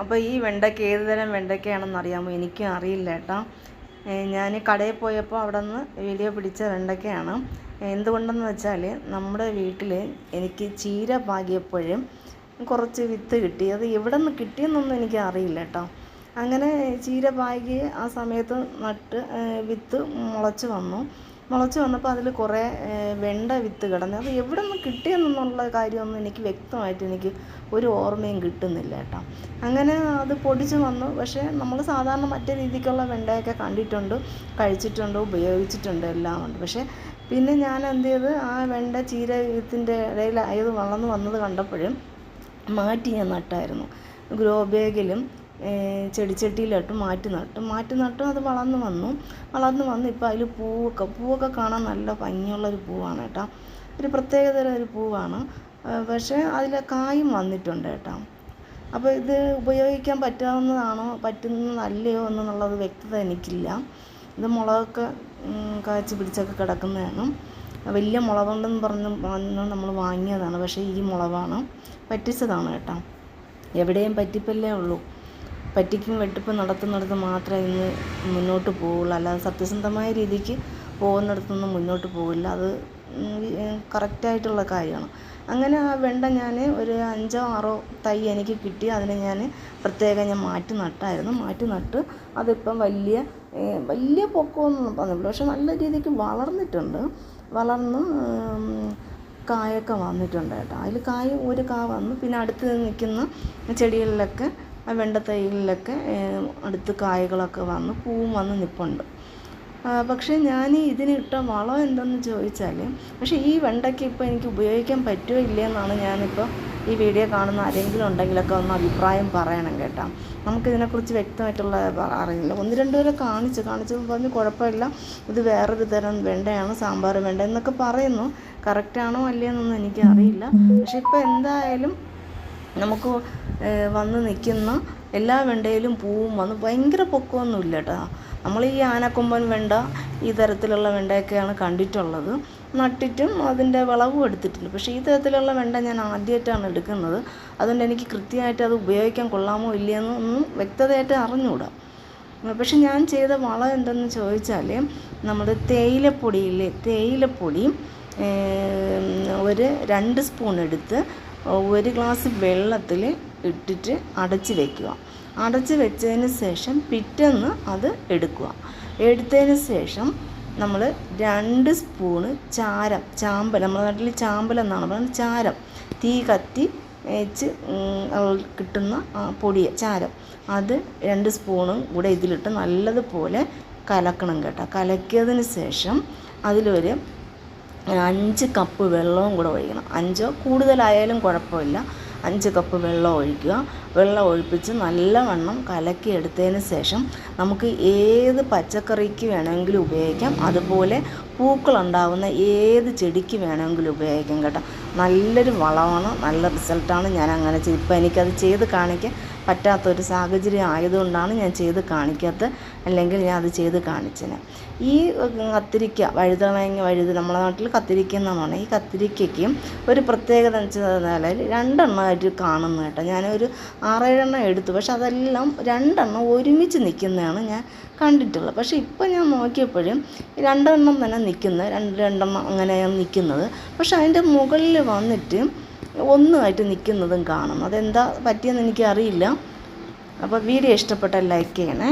അപ്പോൾ ഈ വെണ്ടയ്ക്ക ഏത് തരം വെണ്ടയ്ക്കയാണെന്ന് അറിയാമോ? എനിക്കും അറിയില്ല കേട്ടോ. ഞാൻ കടയിൽ പോയപ്പോൾ അവിടെ നിന്ന് വീഡിയോ പിടിച്ച വെണ്ടയ്ക്കയാണ്. എന്തുകൊണ്ടെന്ന് വെച്ചാൽ നമ്മുടെ വീട്ടിൽ എനിക്ക് ചീര പാകിയപ്പോഴും കുറച്ച് വിത്ത് കിട്ടി. അത് എവിടെ നിന്ന് കിട്ടിയെന്നൊന്നും എനിക്ക് അറിയില്ല കേട്ടോ. അങ്ങനെ ചീര പാകി ആ സമയത്ത് നട്ട് വിത്ത് മുളച്ച് വന്നു. മുളച്ച് വന്നപ്പോൾ അതിൽ കുറേ വെണ്ട വിത്ത് കിടന്നു. അത് എവിടെ നിന്ന് കിട്ടിയെന്നുള്ള കാര്യമൊന്നും എനിക്ക് വ്യക്തമായിട്ട് എനിക്ക് ഒരു ഓർമ്മയും കിട്ടുന്നില്ല കേട്ടോ. അങ്ങനെ അത് പൊടിച്ച് വന്നു. പക്ഷേ നമ്മൾ സാധാരണ മറ്റേ രീതിക്കുള്ള വെണ്ടയൊക്കെ കണ്ടിട്ടുണ്ട് കഴിച്ചിട്ടുണ്ട് ഉപയോഗിച്ചിട്ടുണ്ട് എല്ലാം ഉണ്ട്. പക്ഷേ പിന്നെ ഞാൻ എന്ത് ചെയ്ത് ആ വെണ്ട ചീര വിത്തിന്റെ ഇടയിൽ ആയത് വളർന്ന് വന്നത് കണ്ടപ്പോഴും മാറ്റി ഞാൻ നട്ടായിരുന്നു. ഗ്രോ ബാഗിലും ചെടിച്ചട്ടിയിലിട്ട് മാറ്റി നട്ടു. മാറ്റി നട്ടു അത് വളർന്നു വന്നു. വളർന്നു വന്നു ഇപ്പോൾ അതിൽ പൂവൊക്കെ പൂവൊക്കെ കാണാൻ നല്ല ഭംഗിയുള്ളൊരു പൂവാണ് കേട്ടോ. ഒരു പ്രത്യേകതരം ഒരു പൂവാണ്. പക്ഷേ അതിൽ കായും വന്നിട്ടുണ്ട് കേട്ടോ. അപ്പോൾ ഇത് ഉപയോഗിക്കാൻ പറ്റാവുന്നതാണോ പറ്റുന്നതല്ലയോ എന്നുള്ളത് വ്യക്തത എനിക്കില്ല. ഇത് മുളകൊക്കെ കാച്ചി പിടിച്ചൊക്കെ കിടക്കുന്നതാണ്. വലിയ മുളകുണ്ടെന്ന് പറഞ്ഞ് പറഞ്ഞ് നമ്മൾ വാങ്ങിയതാണ്. പക്ഷേ ഈ മുളകാണ് പറ്റിച്ചതാണ് കേട്ടോ. എവിടെയും പറ്റിപ്പല്ലേ ഉള്ളൂ. പറ്റിക്കും വെട്ടിപ്പും നടത്തുന്നിടത്ത് മാത്രമേ ഇന്ന് മുന്നോട്ട് പോവുള്ളൂ. അല്ലാതെ സത്യസന്ധമായ രീതിക്ക് പോകുന്നിടത്തൊന്നും മുന്നോട്ട് പോവില്ല. അത് കറക്റ്റായിട്ടുള്ള കാര്യമാണ്. അങ്ങനെ ആ വെണ്ട ഞാൻ ഒരു അഞ്ചോ ആറോ തൈ എനിക്ക് കിട്ടി. അതിനെ ഞാൻ പ്രത്യേകം ഞാൻ മാറ്റി നട്ടായിരുന്നു. മാറ്റി നട്ട് അതിപ്പം വലിയ വലിയ പൊക്കമൊന്നും പറഞ്ഞില്ല പക്ഷെ നല്ല രീതിക്ക് വളർന്നിട്ടുണ്ട്. വളർന്ന് കായൊക്കെ വന്നിട്ടുണ്ട് കേട്ടോ. അതിൽ കായ ഒരു കാ വന്നു. പിന്നെ അടുത്ത് നിൽക്കുന്ന ചെടികളിലൊക്കെ ആ വെണ്ട തൈകളിലൊക്കെ അടുത്ത് കായകളൊക്കെ വന്ന് പൂവും വന്ന് നിൽപ്പുണ്ട് പക്ഷേ ഞാൻ ഇതിനിട്ട വളം എന്തെന്ന് ചോദിച്ചാൽ പക്ഷേ ഈ വെണ്ടയ്ക്ക് ഇപ്പോൾ എനിക്ക് ഉപയോഗിക്കാൻ പറ്റുമോ ഇല്ലയെന്നാണ് ഞാനിപ്പോൾ ഈ വീഡിയോ കാണുന്ന ആരെങ്കിലും ഉണ്ടെങ്കിലൊക്കെ ഒന്ന് അഭിപ്രായം പറയണം കേട്ടോ. നമുക്കിതിനെക്കുറിച്ച് വ്യക്തമായിട്ടുള്ള അറിയില്ല. ഒന്ന് രണ്ട് പേരെ കാണിച്ചു കാണിച്ചപ്പോൾ പറഞ്ഞു കുഴപ്പമില്ല. ഇത് വേറൊരു തരം വെണ്ടയാണ് സാമ്പാർ വെണ്ട എന്നൊക്കെ പറയുന്നു. കറക്റ്റാണോ അല്ലയെന്നൊന്നും എനിക്ക് അറിയില്ല പക്ഷേ ഇപ്പോൾ എന്തായാലും നമുക്ക് വന്ന് നിൽക്കുന്ന എല്ലാ വെണ്ടയിലും പൂവും വന്ന് ഭയങ്കര പൊക്കമൊന്നുമില്ല കേട്ടോ. നമ്മൾ ഈ ആനക്കൊമ്പൻ വെണ്ട ഈ തരത്തിലുള്ള വെണ്ടയൊക്കെയാണ് കണ്ടിട്ടുള്ളത്. നട്ടിട്ടും അതിന്റെ വിളവും എടുത്തിട്ടുണ്ട്. പക്ഷേ ഈ തരത്തിലുള്ള വെണ്ട ഞാൻ ആദ്യമായിട്ടാണ് എടുക്കുന്നത്. അതുകൊണ്ട് എനിക്ക് കൃത്യമായിട്ട് അത് ഉപയോഗിക്കാൻ കൊള്ളാമോ ഇല്ലയെന്ന് ഒന്നും വ്യക്തതയായിട്ട് അറിഞ്ഞുകൂടാ. പക്ഷെ ഞാൻ ചെയ്ത വളം എന്തെന്ന് ചോദിച്ചാൽ നമ്മുടെ തേയിലപ്പൊടിയിൽ തേയിലപ്പൊടി ഒരു രണ്ട് സ്പൂൺ എടുത്ത് ഒരു ഗ്ലാസ് വെള്ളത്തിൽ ഇട്ടിട്ട് അടച്ച് വയ്ക്കുക അടച്ച് വെച്ചതിന് ശേഷം പിറ്റേന്ന് അത് എടുക്കുക. എടുത്തതിന് ശേഷം നമ്മൾ രണ്ട് സ്പൂണ് ചാരം ചാമ്പൽ നമ്മുടെ നാട്ടിൽ ചാമ്പൽ എന്നാണ് പറയുന്നത്. ചാരം. തീ കത്തി വെച്ച് കിട്ടുന്ന പൊടിയ പൊടി ചാരം. അത് രണ്ട് സ്പൂണും കൂടെ ഇതിലിട്ട് നല്ലതുപോലെ കലക്കണം കേട്ടോ. കലക്കിയതിന് ശേഷം അതിലൊരു അഞ്ച് കപ്പ് വെള്ളവും കൂടെ ഒഴിക്കണം. അഞ്ചോ? കൂടുതലായാലും കുഴപ്പമില്ല. അഞ്ച് കപ്പ് വെള്ളം ഒഴിക്കുക. വെള്ളം ഒഴിപ്പിച്ച് നല്ലവണ്ണം കലക്കി എടുത്തതിന് ശേഷം നമുക്ക് ഏത് പച്ചക്കറിക്ക് വേണമെങ്കിലും ഉപയോഗിക്കാം. അതുപോലെ പൂക്കളുണ്ടാവുന്ന ഏത് ചെടിക്ക് വേണമെങ്കിലും ഉപയോഗിക്കാം കേട്ടോ. നല്ലൊരു വളമാണ് നല്ല റിസൾട്ടാണ് ഞാൻ അങ്ങനെ ചെയ്ത് ഇപ്പം എനിക്കത് ചെയ്ത് കാണിക്കാൻ പറ്റാത്തൊരു സാഹചര്യം ആയതുകൊണ്ടാണ് ഞാൻ ചെയ്ത് കാണിക്കാത്തത് അല്ലെങ്കിൽ ഞാൻ അത് ചെയ്ത് കാണിച്ചത് ഈ കത്തിരിക്ക വഴുതണങ്ങ വഴുത് നമ്മുടെ നാട്ടിൽ കത്തിരിക്ക എന്നാണ് ഈ കത്തിരിക്കയ്ക്കും ഒരു പ്രത്യേകത എന്ന് വെച്ചാൽ രണ്ടെണ്ണമായിട്ട് കാണുന്നു കേട്ടോ. ഞാനൊരു ആറേഴെണ്ണം എടുത്തു പക്ഷെ അതെല്ലാം രണ്ടെണ്ണം ഒരുമിച്ച് നിൽക്കുന്നതാണ് ഞാൻ കണ്ടിട്ടുള്ളത്. പക്ഷേ ഇപ്പം ഞാൻ നോക്കിയപ്പോഴും രണ്ടെണ്ണം തന്നെ നിൽക്കുന്നത് രണ്ട് രണ്ടെണ്ണം അങ്ങനെയാണ് നിൽക്കുന്നത്. പക്ഷെ അതിന്റെ മുകളിൽ വന്നിട്ട് ഒന്നുമായിട്ട് നിൽക്കുന്നതും കാണും അതെന്താ പറ്റിയെന്ന് എനിക്കറിയില്ല. അപ്പോൾ വീഡിയോ ഇഷ്ടപ്പെട്ടാൽ ലൈക്ക് ചെയ്യണേ.